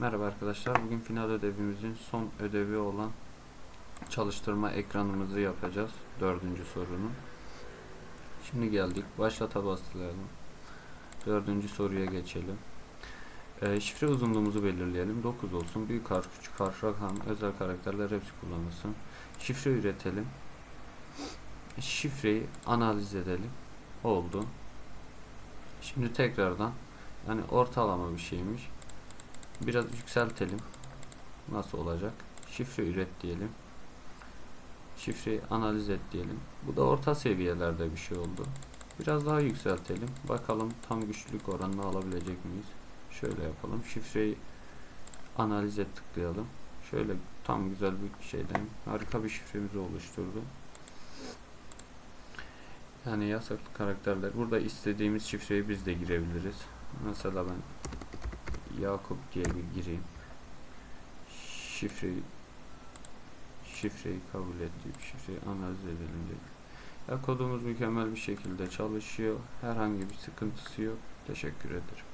Merhaba arkadaşlar. Bugün final ödevimizin son ödevi olan çalıştırma ekranımızı yapacağız. Dördüncü sorunun. Şimdi geldik. Başlata bastıralım. Dördüncü soruya geçelim. Ee, şifre uzunluğumuzu belirleyelim. 9 olsun. Büyük harf, küçük harf, rakam, özel karakterler hepsi kullanılsın. Şifre üretelim. Şifreyi analiz edelim. Oldu. Şimdi tekrardan yani ortalama bir şeymiş. Biraz yükseltelim. Nasıl olacak? Şifre üret diyelim. Şifreyi analiz et diyelim. Bu da orta seviyelerde bir şey oldu. Biraz daha yükseltelim. Bakalım tam güçlülük oranını alabilecek miyiz? Şöyle yapalım. Şifreyi analiz et tıklayalım. Şöyle tam güzel bir şeyden harika bir şifremizi oluşturdu. Yani yasaklı karakterler. Burada istediğimiz şifreyi biz de girebiliriz. Mesela ben Yakup diye bir gireyim. Şifreyi şifreyi kabul et deyip şifreyi analiz edelim dedik. Ya kodumuz mükemmel bir şekilde çalışıyor. Herhangi bir sıkıntısı yok. Teşekkür ederim.